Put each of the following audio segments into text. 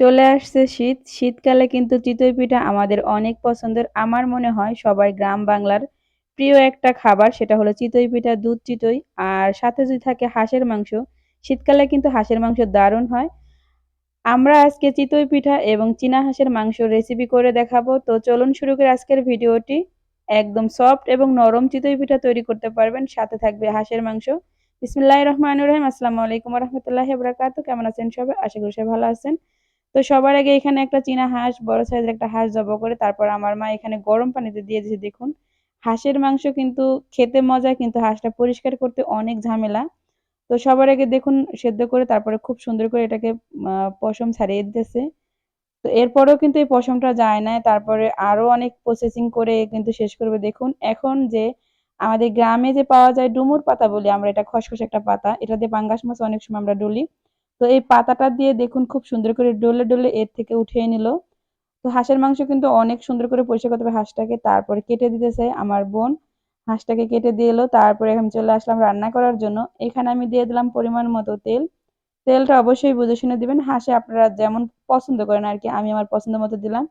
চলে আসছে শীত। শীতকালে কিন্তু চিতই পিঠা আমাদের অনেক পছন্দের। আমার মনে হয় সবাই গ্রাম বাংলার প্রিয় একটা খাবার সেটা হলো চিতই পিঠা, দুধ চিতই। আর সাথে যদি থাকে হাঁসের মাংস, শীতকালে কিন্তু হাঁসের মাংস দারুণ হয়। আমরা আজকে চিতই পিঠা এবং চীনা হাঁসের মাংস রেসিপি করে দেখাবো। তো চলুন শুরু করে আজকের ভিডিওটি। একদম সফট এবং নরম চিতই পিঠা তৈরি করতে পারবেন। সাথে থাকবে হাঁসের মাংস। বিসমুল্লাহ রহমান রহিম। আসসালামু আলাইকুম রহমতুল্লাহ বরাকাত কেমন আছেন সবাই? আশা করি সবাই ভালো আছেন। তো সবার আগে এখানে একটা চীনা হাঁস, বড় সাইজের একটা হাঁস জব করে, তারপর আমার মা এখানে গরম পানিতে দিয়ে দিয়েছে, দেখুন। হাঁসের মাংস কিন্তু খেতে মজা, কিন্তু হাঁসটা পরিষ্কার করতে অনেক ঝামেলা। তো সবার আগে দেখুন, সেদ্ধ করে তারপরে খুব সুন্দর করে এটাকে পশম ছাড়িয়ে দিতেছে। তো এরপরেও কিন্তু এই পশমটা যায় না তারপরে আরও অনেক প্রসেসিং করে কিন্তু শেষ করবে। দেখুন, এখন যে আমাদের গ্রামে যে পাওয়া যায় ডুমুর পাতা বলি আমরা, এটা খসখস একটা পাতা। এটা দিয়ে পাঙ্গাস মাছ অনেক সময় আমরা ডলি। তো এই পাতাটা দিয়ে দেখুন খুব সুন্দর করে ডলে ডলে এর থেকে উঠিয়ে নিল। তো হাঁসের মাংস কিন্তু অনেক সুন্দর করে পরিষ্কার করতে হবে হাঁসটাকে। তারপরে কেটে দিতেছে আমার বোন। হাঁসটাকে কেটে দিয়ে এলো। তারপরে আমি চলে আসলাম রান্না করার জন্য। এখানে আমি দিয়ে দিলাম পরিমাণ মতো তেল। তেলটা অবশ্যই বুঝে শুনে দিবেন। হাঁসে আপনারা যেমন পছন্দ করেন আর কি, আমি আমার পছন্দ মতো দিলাম।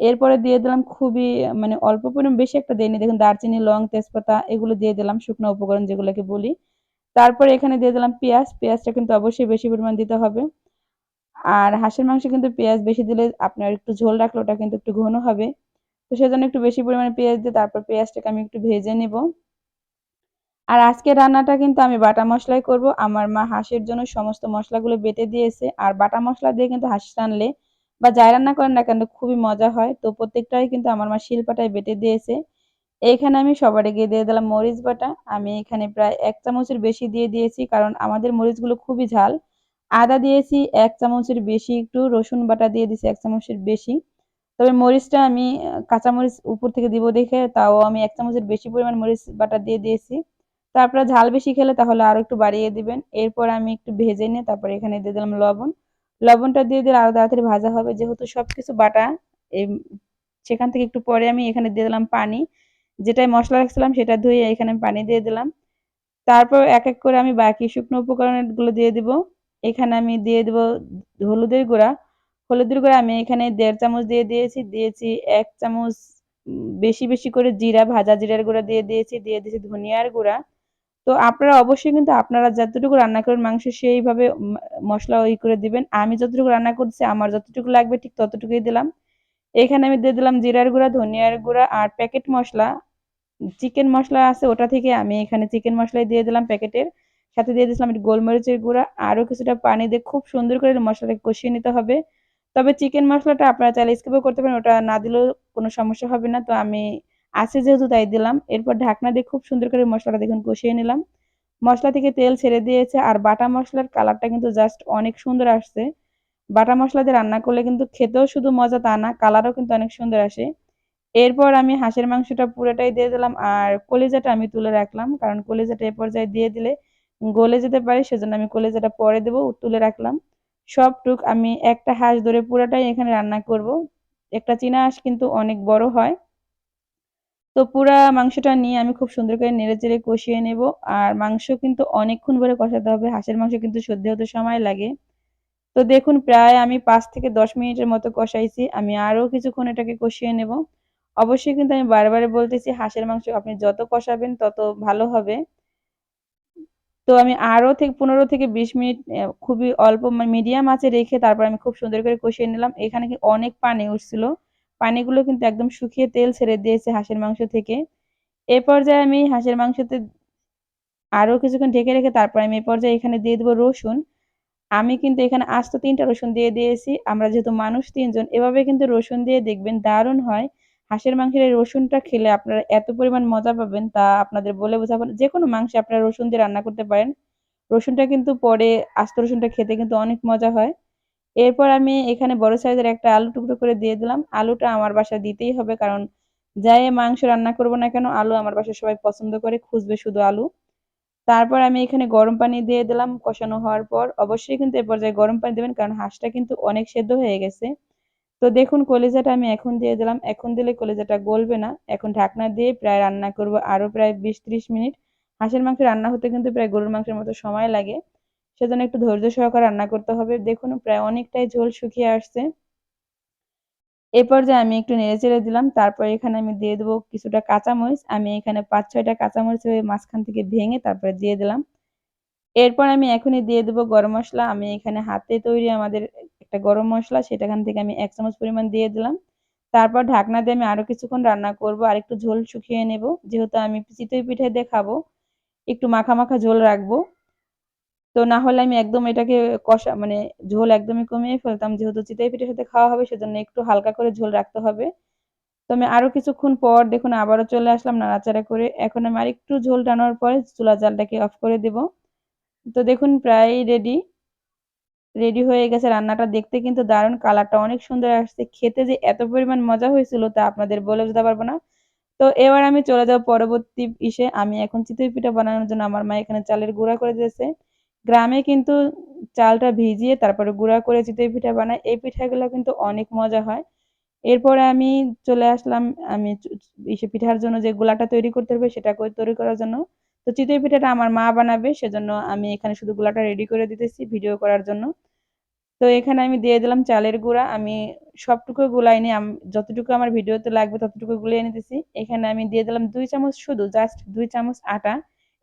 এরপরে দিয়ে দিলাম খুবই মানে অল্প পরিমাণ, বেশি একটা দিইনি দেখুন দারচিনি, লং তেজপাতা এগুলো দিয়ে দিলাম, শুকনো উপকরণ যেগুলোকে বলি। তারপরে এখানে দিয়ে দিলাম পেঁয়াজ। পেঁয়াজটা কিন্তু অবশ্যই বেশি পরিমাণ দিতে হবে। আর হাঁসের মাংস কিন্তু পেঁয়াজ বেশি দিলে আপনার একটু ঝোল রাখলে ওটা কিন্তু একটু ঘন হবে। তো সেজন্য একটু বেশি পরিমাণে পেঁয়াজ দিয়ে তারপর পেঁয়াজটাকে আমি একটু ভেজে নেব। আর আজকে রান্নাটা কিন্তু আমি বাটা মশলাই করব। আমার মা হাঁসের জন্য সমস্ত মশলাগুলো বেটে দিয়েছে। আর বাটা মশলা দিয়ে কিন্তু হাঁস রানলে বা যাই রান্না করেন না কেন খুবই মজা হয়। তো প্রত্যেকটাই কিন্তু আমার মা শিলপাটায় বেটে দিয়েছে। এইখানে আমি সবার আগে দিয়ে দিলাম মরিচ বাটা। আমি এখানে প্রায় এক চামচের বেশি দিয়ে দিয়েছি, কারণ আমাদের মরিচগুলো খুবই ঝাল। আদা দিয়েছি এক চামচের বেশি, একটু রসুন বাটা দিয়ে দিয়েছি এক চামচের বেশি। তবে মরিচটা আমি কাঁচামরিচ উপর থেকে দিব দেখে, তাও আমি এক চামচের বেশি পরিমাণ মরিচ বাটা দিয়ে দিয়েছি। তারপরে ঝাল বেশি খেলে তাহলে আরও একটু বাড়িয়ে দিবেন। এরপর আমি একটু ভেজে নিয়ে তারপর এখানে দিয়ে দিলাম লবণ। লবণটা দিয়ে দিলে আরও তাড়াতাড়ি ভাজা হবে। যেহেতু সব কিছু বাটা সেখান থেকে একটু পরে আমি এখানে দিয়ে দিলাম পানি। যেটাই মশলা রাখছিলাম সেটা ধুয়ে এখানে পানি দিয়ে দিলাম। তারপর এক এক করে আমি বাকি শুকনো উপকরণগুলো দিয়ে দিব। এখানে আমি দিয়ে দেব হলুদের গুঁড়া। হলুদের গুঁড়া আমি এখানে দেড় চামচ দিয়ে দিয়েছি। দিয়েছি এক চামচ বেশি বেশি করে জিরা, ভাজা জিরার গুঁড়া দিয়ে দিয়েছি। দিয়ে দিয়েছি ধনিয়ার গুঁড়া। তো আপনারা অবশ্যই কিন্তু আপনারা যতটুকু রান্না করেন মাংস সেইভাবে মশলা ওই করে দিবেন। আমি যতটুকু রান্না করছি, আমার যতটুকু লাগবে ঠিক ততটুকুই দিলাম। এখানে আমি দিয়ে দিলাম জিরার গুঁড়া, ধনিয়ার গুঁড়া আর প্যাকেট মশলা। চিকেন মশলা আছে ওটা থেকে আমি এখানে চিকেন মশলাই দিয়ে দিলাম প্যাকেটের সাথে দিয়ে দিয়েছিলাম গোলমরিচের গুঁড়া। আরও কিছুটা পানি দিয়ে খুব সুন্দর করে মশলাটাকে কষিয়ে নিতে হবে। তবে চিকেন মশলাটা আপনারা চাইলে স্কিপও করতে পারেন, ওটা না দিলেও কোনো সমস্যা হবে না। তো আমি আছে যেহেতু তাই দিলাম। এরপর ঢাকনা দিয়ে খুব সুন্দর করে মশলাটা দেখুন কষিয়ে নিলাম। মশলা থেকে তেল ছেড়ে দিয়েছে আর বাটা মশলার কালারটা কিন্তু জাস্ট অনেক সুন্দর আসছে। বাটা মশলা দিয়ে রান্না করলে কিন্তু খেতেও শুধু মজা তা না কালারও কিন্তু অনেক সুন্দর আসে। এরপর আমি হাঁসের মাংসটা পুরোটাই দিয়ে দিলাম আর কলিজাটা আমি তুলে রাখলাম, কারণ কলিজাটা এ পর্যায়ে দিয়ে দিলে গলে যেতে পারে, সেজন্য আমি কলিজাটা পরে দেবো তুলে রাখলাম। সব টুক আমি একটা হাঁস ধরে পুরোটাই এখানে রান্না করব। একটা চীনা হাঁস কিন্তু অনেক বড় হয়। তো পুরা মাংসটা নিয়ে আমি খুব সুন্দর করে নেড়ে চেড়ে কষিয়ে নেব। আর মাংস কিন্তু অনেকক্ষণ ধরে কষাতে হবে, হাঁসের মাংস কিন্তু সদ্য হতে সময় লাগে। তো দেখুন, প্রায় আমি পাঁচ থেকে দশ মিনিটের মতো কষাইছি। আমি আরও কিছুক্ষণ এটাকে কষিয়ে নেব। অবশ্যই কিন্তু আমি বারবার বলতেছি, হাঁসের মাংস আপনি যত কষাবেন তত ভালো হবে। তো আমি আরও থেকে পনেরো থেকে বিশ মিনিট খুবই অল্প মিডিয়াম আঁচে রেখে তারপর আমি খুব সুন্দর করে কষিয়ে নিলাম। এখানে কি অনেক পানি উঠছিল। পানিগুলো কিন্তু একদম শুকিয়ে তেল ছেড়ে দিয়েছে হাঁসের মাংস থেকে। এ পর্যায়ে আমি হাঁসের মাংসতে আরও কিছুক্ষণ ঢেকে রেখে তারপর আমি এ পর্যায়ে এখানে দিয়ে দেবো রসুন। আমি কিন্তু এখানে আস্ত তিনটা রসুন দিয়ে দিয়েছি। আমরা যেহেতু মানুষ তিনজন, এভাবে কিন্তু রসুন দিয়ে দেখবেন দারুণ হয়। হাঁসের মাংসের এই রসুনটা খেলে আপনারা এত পরিমাণ মজা পাবেন তা আপনাদের বলে বোঝাবেন যে কোনো মাংসে আপনারা রসুন দিয়ে রান্না করতে পারেন। রসুনটা কিন্তু পরে আস্ত রসুনটা খেতে কিন্তু অনেক মজা হয়। এরপর আমি এখানে বড় সাইজের একটা আলু টুকরো করে দিয়ে দিলাম। আলুটা আমার বাসায় দিতেই হবে কারণ যাই মাংস রান্না করব না কেন, আলু আমার বাসায় সবাই পছন্দ করে, খুঁজবে শুধু আলু। তারপর আমি এখানে গরম পানি দিয়ে দিলাম কষানো হওয়ার পর। অবশ্যই কিন্তু এ পর্যায়ে গরম পানি দেবেন, কারণ হাঁসটা কিন্তু অনেক সেদ্ধ হয়ে গেছে। তো দেখুন, কলিজাটা আমি এখন দিয়ে দিলাম। এখন দিলে কলিজাটা গলবে না। এখন ঢাকনা দিয়ে প্রায় রান্না করব আরও প্রায় বিশ ত্রিশ মিনিট। হাঁসের মাংস রান্না হতে কিন্তু প্রায় গরুর মাংসের মতো সময় লাগে। সেজন্য একটু ধৈর্য সহকারে রান্না করতে হবে। দেখুন, প্রায় অনেকটাই ঝোল শুকিয়ে আসছে। এ পর্যায়ে আমি একটু নেড়ে চেড়ে দিলাম। তারপর এখানে আমি দিয়ে দেবো কিছুটা কাঁচামরিচ। আমি এখানে পাঁচ, ছয়টা কাঁচামরিচ মাঝখান থেকে ভেঙে তারপরে দিয়ে দিলাম। এরপর আমি এখনই দিয়ে দেবো গরম মশলা। আমি এখানে হাতে তৈরি আমাদের একটা গরম মশলা, সেটাখান থেকে আমি এক চামচ পরিমাণ দিয়ে দিলাম। তারপর ঢাকনা দিয়ে আমি আরও কিছুক্ষণ রান্না করব। আর একটু ঝোল শুকিয়ে নেব। যেহেতু আমি চিতই পিঠে দিয়ে খাব একটু মাখা মাখা ঝোল রাখব। তো না হলে আমি একদম এটাকে কষা মানে ঝোল একদমই কমিয়ে ফেলতাম। যেহেতু চিতই পিঠের সাথে খাওয়া হবে, সেজন্য একটু হালকা করে ঝোল রাখতে হবে। তো আমি আরও কিছুক্ষণ পর দেখুন আবারও চলে আসলাম নাড়াচাড়া করে। এখন আমি আরেকটু ঝোল টানার পরে চুলা জালটাকে অফ করে দেব। তো দেখুন প্রায় রেডি রেডি হয়ে গেছে রান্নাটা। দেখতে কিন্তু দারুণ কালারটা অনেক সুন্দর আসছে। খেতে যে এত পরিমাণ মজা হয়েছিল তা আপনাদের বলে বুঝতে পারব না। তো এবার আমি চলে যাব পরবর্তী ইসে। আমি এখন চিতই পিঠা বানানোর জন্য আমার মা এখানে চালের গুঁড়া করে দিয়েছে। গ্রামে কিন্তু চালটা ভিজিয়ে তারপরে গুঁড়া করে চিতই পিঠা বানায় এই পিঠাগুলো কিন্তু অনেক মজা হয়। এরপরে আমি চলে আসলাম, আমি ইসে পিঠার জন্য যে গোলাটা তৈরি করতে হবে সেটা তৈরি করার জন্য। তো চিতই পিঠাটা আমার মা বানাবে, সেজন্য আমি এখানে শুধু গোলাটা রেডি করে দিতেছি ভিডিও করার জন্য। তো এখানে আমি দিয়ে দিলাম চালের গুঁড়া। আমি সবটুকু গুলাইনি যতটুকু আমার ভিডিওতে লাগবে ততটুকু গুলিয়ে নিতেছি। এখানে আমি দিয়ে দিলাম দুই চামচ শুধু জাস্ট দুই চামচ আটা।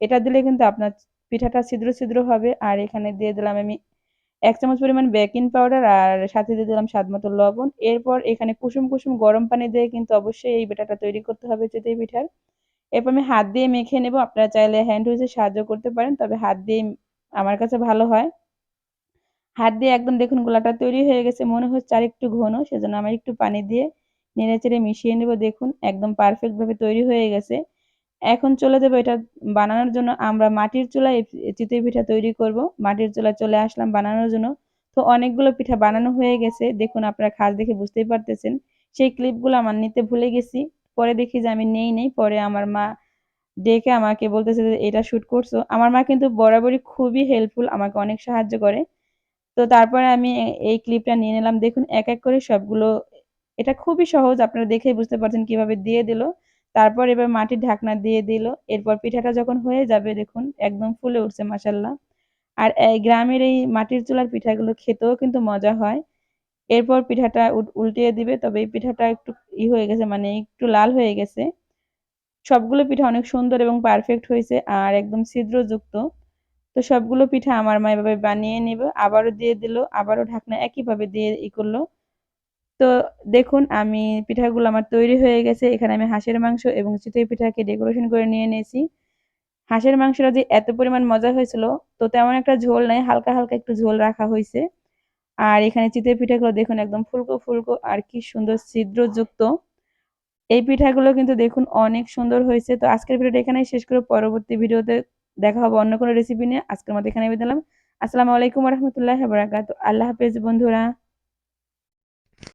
এটা দিলে কিন্তু আপনার পিঠাটা ছিদ্র ছিদ্র হবে, আর এখানে দিয়ে দিলাম আমি এক চামচ পরিমাণ বেকিং পাউডার আর সাথে দিয়ে দিলাম স্বাদ মতো লবণ। এরপর এখানে কুসুম কুসুম গরম পানি দিয়ে কিন্তু অবশ্যই এই বেটাটা তৈরি করতে হবে চিতই পিঠার। এরপর আমি হাত দিয়ে মেখে নেব, আপনারা চাইলে হ্যান্ড উইচে সাহায্য করতে পারেন, তবে হাত দিয়ে আমার কাছে ভালো হয়। হাত দিয়ে একদম দেখুন গোলাটা তৈরি হয়ে গেছে, মনে হচ্ছে আর একটু ঘন, সেজন্য আমি একটু পানি দিয়ে নেড়ে চেড়ে মিশিয়ে নেব, দেখুন একদম পারফেক্টভাবে তৈরি হয়ে গেছে। এখন চলে যাব এটা বানানোর জন্য। আমরা মাটির চুলায় চিতই পিঠা তৈরি করব। মাটির চুলায় চলে আসলাম বানানোর জন্য। তো অনেকগুলো পিঠা বানানো হয়ে গেছে। দেখুন আপনারা খাস দেখে বুঝতেই পারতেছেন। সেই ক্লিপগুলো আমার নিতে ভুলে গেছি। পরে দেখি যে আমি নেই নেই। পরে আমার মা ডেকে আমাকে বলতেছে যে, এটা শ্যুট করছ? আমার মা কিন্তু বরাবরই খুবই হেল্পফুল আমাকে অনেক সাহায্য করে। তো তারপরে আমি এই ক্লিপটা নিয়ে নিলাম। দেখুন, এক এক করে সবগুলো, এটা খুবই সহজ। আপনারা দেখেই বুঝতে পারছেন কীভাবে দিয়ে দিল। তারপর এবার মাটির ঢাকনা দিয়ে দিল। এরপর পিঠাটা যখন হয়ে যাবে, দেখুন, একদম ফুলে উঠছে মাসাল্লাহ আর এই গ্রামের এই মাটির চুলার পিঠাগুলো খেতেও কিন্তু মজা হয়। এরপর পিঠাটা উল্টিয়ে দিবে, তবে এই পিঠাটা একটু ই হয়ে গেছে মানে একটু লাল হয়ে গেছে। সবগুলো পিঠা অনেক সুন্দর এবং পারফেক্ট হয়েছে আর একদম ছিদ্রযুক্ত। তো সবগুলো পিঠা আমার মা এভাবে বানিয়ে নেবে, আবারও দিয়ে দিল, আবারও ঢাকনা একইভাবে দিয়ে ই করল। তো দেখুন, আমি পিঠাগুলো আমার তৈরি হয়ে গেছে। এখানে আমি হাঁসের মাংস এবং চিতই পিঠাকে ডেকোরেশন করে নিয়ে নিয়েছি। হাঁসের মাংসটা যে এত পরিমাণ মজা হয়েছিল, তো তেমন একটা ঝোল নাই, হালকা হালকা একটু ঝোল রাখা হয়েছে। আর এখানে চিতই পিঠাগুলো দেখুন একদম ফুলকো ফুলকো আর কি সুন্দর ছিদ্রযুক্ত। এই পিঠাগুলো কিন্তু দেখুন অনেক সুন্দর হয়েছে। তো আজকের ভিডিওটা এখানেই শেষ করে। পরবর্তী ভিডিওতে দেখা হবে অন্য কোনো রেসিপি নিয়ে। আজকের মতো এখানে দিলাম আসসালামু আলাইকুম রহমতুল্লাহ বারাকাতু আল্লাহ হাফেজ বন্ধুরা।